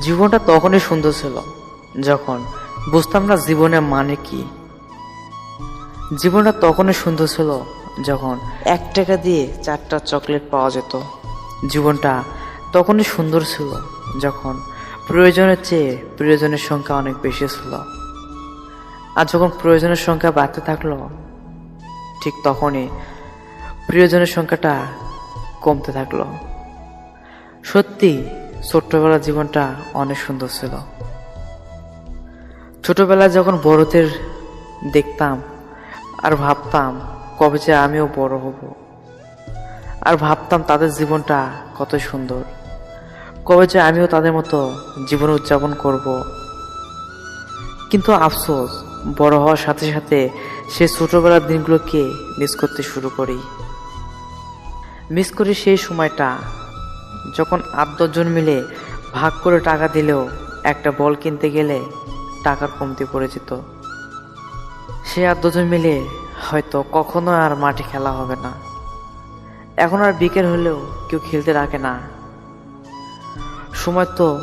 জীবনটা তখনই সুন্দর ছিল, যখন বুঝতাম না জীবনের মানে কি। জীবনটা তখনই সুন্দর ছিল, যখন এক টাকা দিয়ে চারটা চকলেট পাওয়া যেত। জীবনটা তখনই সুন্দর ছিল, যখন প্রয়োজনের চেয়ে প্রিয়জনের সংখ্যা অনেক বেশি ছিল। আর যখন প্রয়োজনের সংখ্যা বাড়তে থাকল, ঠিক তখনই প্রিয়জনের সংখ্যাটা কমতে থাকল। সত্যি ছোট্টবেলার জীবনটা অনেক সুন্দর ছিল। ছোটবেলায় যখন বড়দের দেখতাম আর ভাবতাম কবে যে আমিও বড় হব, আর ভাবতাম তাদের জীবনটা কত সুন্দর, কবে যে আমিও তাদের মতো জীবন উদযাপন করব। কিন্তু আফসোস, বড় হওয়ার সাথে সাথে সে ছোটবেলার দিনগুলোকে মিস করতে শুরু করি। মিস করি সেই সময়টা যখন আট দশজন মিলে ভাগ করে টাকা দিলেও একটা বল কিনতে গেলে টাকার কমতি পড়ে যেত। সে দশজন মিলে হয়তো কখনো আর মাঠে খেলা হবে না। এখন আর বিকেল হলেও কেউ খেলতে রাখে না। সময় তো